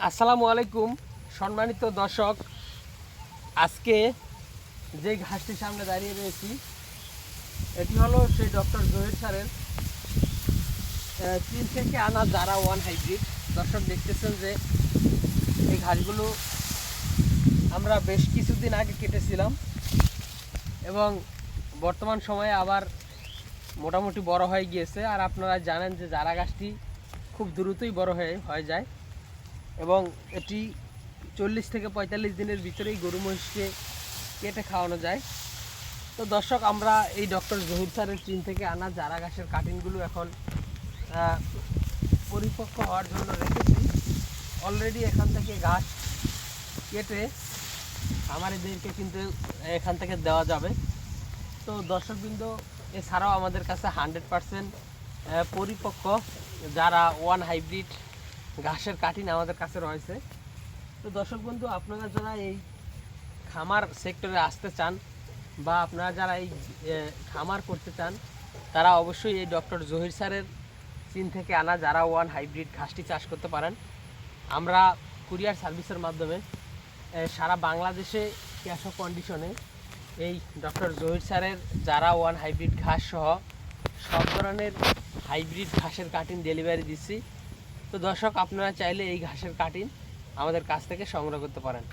আসসালামু আলাইকুম, সম্মানিত দর্শক। আজকে যে ঘাসটির সামনে দাঁড়িয়ে রয়েছি, এটি হলো সেই ডক্টর জহির স্যারের চীন থেকে আনা যারা ওয়ান হাইব্রিড। দর্শক দেখতেছেন যে এই ঘাসগুলো আমরা বেশ কিছুদিন আগে কেটেছিলাম এবং বর্তমান সময়ে আবার মোটামুটি বড় হয়ে গিয়েছে। আর আপনারা জানেন যে জারা গাছটি খুব দ্রুতই বড় হয়ে হয়ে যায়। এবং এটি চল্লিশ থেকে পঁয়তাল্লিশ দিনের ভিতরেই গরু মহিষকে কেটে খাওয়ানো যায়। তো দর্শক, আমরা এই ডক্টর জহির স্যারের চীন থেকে আনা চারা গাছের কাটিংগুলো এখন পরিপক্ক হওয়ার জন্য রেখেছি। অলরেডি এখান থেকে গাছ কেটে আমাদেরকে কিন্তু এখান থেকে দেওয়া যাবে। তো দর্শকবৃন্দ, এছাড়াও আমাদের কাছে হান্ড্রেড পারসেন্ট পরিপক্ক যারা ওয়ান হাইব্রিড ঘাসের কাটিং আমাদের কাছে রয়েছে। তো দর্শক বন্ধু, আপনারা যারা এই খামার সেক্টরে আসতে চান বা আপনারা যারা এই খামার করতে চান, তারা অবশ্যই এই ডক্টর জহির স্যারের চীন থেকে আনা যারা ওয়ান হাইব্রিড ঘাসটি চাষ করতে পারেন। আমরা কুরিয়ার সার্ভিসের মাধ্যমে সারা বাংলাদেশে ক্যাশ কন্ডিশনে এই ডক্টর জহির স্যারের যারা ওয়ান হাইব্রিড ঘাস সহ সব ধরনের হাইব্রিড ঘাসের কাটিং ডেলিভারি দিচ্ছি। তো দর্শক আপনারা চাইলে এই ঘাসের কাটিং আমাদের কাছ থেকে সংগ্রহ করতে পারেন।